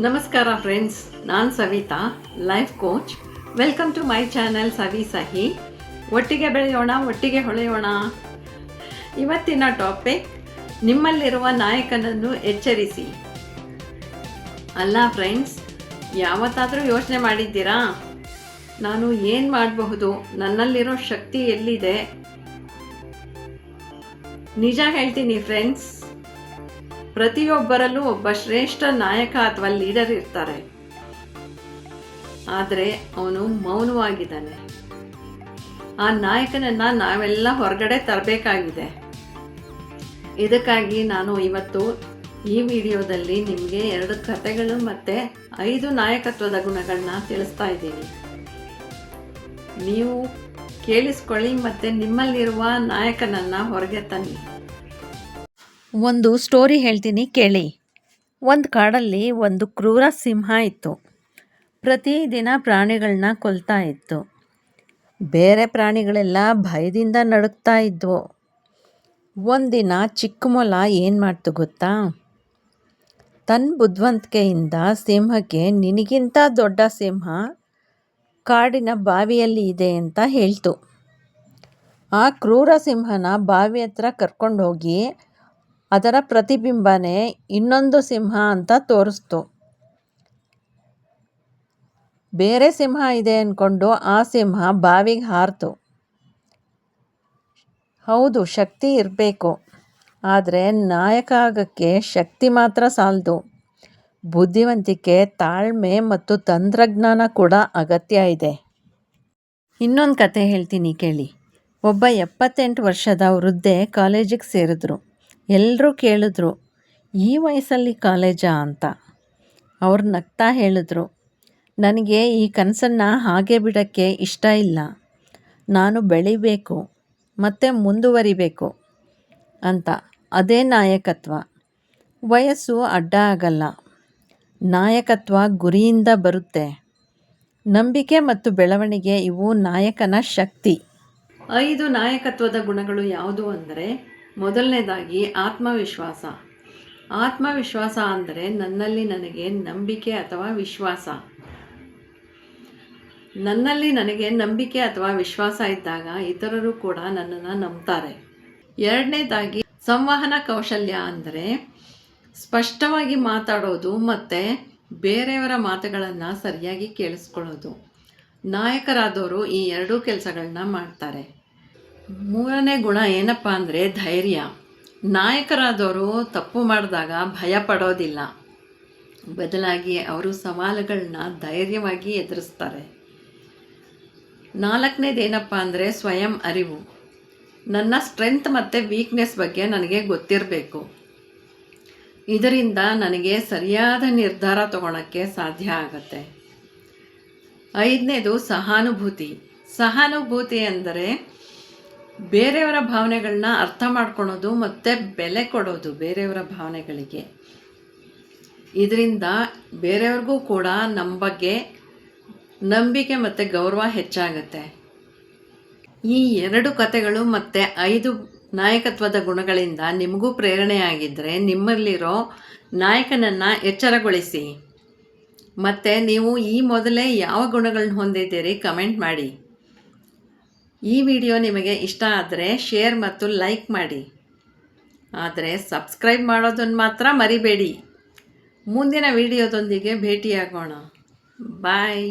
ನಮಸ್ಕಾರ ಫ್ರೆಂಡ್ಸ್ ನಾನು Savita life coach welcome to my channel Savi Sahi. ಒಟ್ಟಿಗೆ ಬೆಳೆಯೋಣ, ಒಟ್ಟಿಗೆ ಹೊಳೆಯೋಣ. ಇವತ್ತಿನ ಟಾಪಿಕ್ ನಿಮ್ಮಲ್ಲಿರುವ ನಾಯಕನನ್ನು ಎಚ್ಚರಿಸಿ. ಅಲ್ಲ ಫ್ರೆಂಡ್ಸ್ ಯಾವತ್ತಾದರೂ ಯೋಚನೆ ಮಾಡಿದ್ದೀರಾ? ನಾನು ಏನು ಮಾಡಬಹುದು? ನನ್ನಲ್ಲಿರೋ ಶಕ್ತಿ ಎಲ್ಲಿದೆ? ನಿಜ ಹೇಳ್ತೀನಿ ಫ್ರೆಂಡ್ಸ್ ಪ್ರತಿಯೊಬ್ಬರಲ್ಲೂ ಒಬ್ಬ ಶ್ರೇಷ್ಠ ನಾಯಕ ಅಥವಾ ಲೀಡರ್ ಇರ್ತಾರೆ. ಆದರೆ ಅವನು ಮೌನವಾಗಿದ್ದಾನೆ. ಆ ನಾಯಕನನ್ನ ನಾವೆಲ್ಲ ಹೊರಗಡೆ ತರಬೇಕಾಗಿದೆ. ಇದಕ್ಕಾಗಿ ನಾನು ಇವತ್ತು ಈ ವಿಡಿಯೋದಲ್ಲಿ ನಿಮಗೆ ಎರಡು ಕಥೆಗಳು ಮತ್ತು ಐದು ನಾಯಕತ್ವದ ಗುಣಗಳನ್ನ ತಿಳಿಸ್ತಾ ಇದ್ದೀನಿ. ನೀವು ಕೇಳಿಸ್ಕೊಳ್ಳಿ ಮತ್ತು ನಿಮ್ಮಲ್ಲಿರುವ ನಾಯಕನನ್ನು ಹೊರಗೆ ತನ್ನಿ. ಒಂದು ಸ್ಟೋರಿ ಹೇಳ್ತೀನಿ ಕೇಳಿ. ಒಂದು ಕಾಡಲ್ಲಿ ಒಂದು ಕ್ರೂರ ಸಿಂಹ ಇತ್ತು. ಪ್ರತಿದಿನ ಪ್ರಾಣಿಗಳನ್ನ ಕೊಲ್ತಾ ಇತ್ತು. ಬೇರೆ ಪ್ರಾಣಿಗಳೆಲ್ಲ ಭಯದಿಂದ ನಡುಕ್ತಾ ಇದ್ವು. ಒಂದಿನ ಚಿಕ್ಕ ಮೊಲ ಏನು ಮಾಡ್ತು ಗೊತ್ತಾ? ತನ್ನ ಬುದ್ಧಿವಂತಿಕೆಯಿಂದ ಸಿಂಹಕ್ಕೆ ನಿನಗಿಂತ ದೊಡ್ಡ ಸಿಂಹ ಕಾಡಿನ ಬಾವಿಯಲ್ಲಿ ಇದೆ ಅಂತ ಹೇಳ್ತು. ಆ ಕ್ರೂರ ಸಿಂಹನ ಬಾವಿ ಹತ್ರ ಕರ್ಕೊಂಡು ಹೋಗಿ ಅದರ ಪ್ರತಿಬಿಂಬನೇ ಇನ್ನೊಂದು ಸಿಂಹ ಅಂತ ತೋರಿಸ್ತು. ಬೇರೆ ಸಿಂಹ ಇದೆ ಅಂದ್ಕೊಂಡು ಆ ಸಿಂಹ ಬಾವಿಗೆ ಹಾರ್ತು. ಹೌದು, ಶಕ್ತಿ ಇರಬೇಕು. ಆದರೆ ನಾಯಕ ಆಗೋಕ್ಕೆ ಶಕ್ತಿ ಮಾತ್ರ ಸಾಲದು. ಬುದ್ಧಿವಂತಿಕೆ, ತಾಳ್ಮೆ ಮತ್ತು ತಂತ್ರಜ್ಞಾನ ಕೂಡ ಅಗತ್ಯ ಇದೆ. ಇನ್ನೊಂದು ಕತೆ ಹೇಳ್ತೀನಿ ಕೇಳಿ. ಒಬ್ಬ ಎಪ್ಪತ್ತೆಂಟು ವರ್ಷದ ವೃದ್ಧೆ ಕಾಲೇಜಿಗೆ ಸೇರಿದ್ರು. ಎಲ್ಲರೂ ಕೇಳಿದ್ರು, ಈ ವಯಸ್ಸಲ್ಲಿ ಕಾಲೇಜಾ ಅಂತ? ಅವ್ರು ನಗ್ತಾ ಹೇಳಿದ್ರು, ನನಗೆ ಈ ಕನಸನ್ನು ಹಾಗೆ ಬಿಡೋಕ್ಕೆ ಇಷ್ಟ ಇಲ್ಲ. ನಾನು ಬೆಳಿಬೇಕು, ಮತ್ತು ಮುಂದುವರಿಬೇಕು ಅಂತ. ಅದೇ ನಾಯಕತ್ವ. ವಯಸ್ಸು ಅಡ್ಡ ಆಗಲ್ಲ. ನಾಯಕತ್ವ ಗುರಿಯಿಂದ ಬರುತ್ತೆ. ನಂಬಿಕೆ ಮತ್ತು ಬೆಳವಣಿಗೆ ಇವು ನಾಯಕನ ಶಕ್ತಿ. ಐದು ನಾಯಕತ್ವದ ಗುಣಗಳು ಯಾವುದು ಅಂದರೆ ಮೊದಲನೇದಾಗಿ ಆತ್ಮವಿಶ್ವಾಸ. ಆತ್ಮವಿಶ್ವಾಸ ಅಂದರೆ ನನ್ನಲ್ಲಿ ನನಗೆ ನಂಬಿಕೆ ಅಥವಾ ವಿಶ್ವಾಸ. ನನ್ನಲ್ಲಿ ನನಗೆ ನಂಬಿಕೆ ಅಥವಾ ವಿಶ್ವಾಸ ಇದ್ದಾಗ ಇತರರು ಕೂಡ ನನ್ನನ್ನು ನಂಬ್ತಾರೆ. ಎರಡನೇದಾಗಿ ಸಂವಹನ ಕೌಶಲ್ಯ ಅಂದರೆ ಸ್ಪಷ್ಟವಾಗಿ ಮಾತಾಡೋದು ಮತ್ತು ಬೇರೆಯವರ ಮಾತುಗಳನ್ನು ಸರಿಯಾಗಿ ಕೇಳಿಸ್ಕೊಳ್ಳೋದು. ನಾಯಕರಾದವರು ಈ ಎರಡೂ ಕೆಲಸಗಳನ್ನ ಮಾಡ್ತಾರೆ. ಮೂರನೇ ಗುಣ ಏನಪ್ಪ ಅಂದರೆ ಧೈರ್ಯ. ನಾಯಕರಾದವರು ತಪ್ಪು ಮಾಡಿದಾಗ ಭಯ ಪಡೋದಿಲ್ಲ. ಬದಲಾಗಿ ಅವರು ಸವಾಲುಗಳನ್ನ ಧೈರ್ಯವಾಗಿ ಎದುರಿಸ್ತಾರೆ. ನಾಲ್ಕನೇದೇನಪ್ಪ ಅಂದರೆ ಸ್ವಯಂ ಅರಿವು. ನನ್ನ ಸ್ಟ್ರೆಂತ್ ಮತ್ತು ವೀಕ್ನೆಸ್ ಬಗ್ಗೆ ನನಗೆ ಗೊತ್ತಿರಬೇಕು. ಇದರಿಂದ ನನಗೆ ಸರಿಯಾದ ನಿರ್ಧಾರ ತಗೊಳಕ್ಕೆ ಸಾಧ್ಯ ಆಗುತ್ತೆ. ಐದನೇದು ಸಹಾನುಭೂತಿ. ಸಹಾನುಭೂತಿ ಅಂದರೆ ಬೇರೆಯವರ ಭಾವನೆಗಳನ್ನ ಅರ್ಥ ಮಾಡ್ಕೊಳೋದು ಮತ್ತು ಬೆಲೆ ಕೊಡೋದು ಬೇರೆಯವರ ಭಾವನೆಗಳಿಗೆ. ಇದರಿಂದ ಬೇರೆಯವ್ರಿಗೂ ಕೂಡ ನಮ್ಮ ಬಗ್ಗೆ ನಂಬಿಕೆ ಮತ್ತು ಗೌರವ ಹೆಚ್ಚಾಗುತ್ತೆ. ಈ ಎರಡು ಕಥೆಗಳು ಮತ್ತು ಐದು ನಾಯಕತ್ವದ ಗುಣಗಳಿಂದ ನಿಮಗೂ ಪ್ರೇರಣೆಯಾಗಿದ್ದರೆ ನಿಮ್ಮಲ್ಲಿರೋ ನಾಯಕನನ್ನು ಎಚ್ಚರಗೊಳಿಸಿ. ಮತ್ತು ನೀವು ಈ ಮೊದಲೇ ಯಾವ ಗುಣಗಳನ್ನ ಹೊಂದಿದ್ದೀರಿ ಕಮೆಂಟ್ ಮಾಡಿ. ಈ ವಿಡಿಯೋ ನಿಮಗೆ ಇಷ್ಟ ಆದರೆ ಶೇರ್ ಮತ್ತು ಲೈಕ್ ಮಾಡಿ. ಆದರೆ ಸಬ್ಸ್ಕ್ರೈಬ್ ಮಾಡೋದನ್ನು ಮಾತ್ರ ಮರಿಬೇಡಿ. ಮುಂದಿನ ವಿಡಿಯೋದೊಂದಿಗೆ ಭೇಟಿಯಾಗೋಣ. ಬಾಯ್.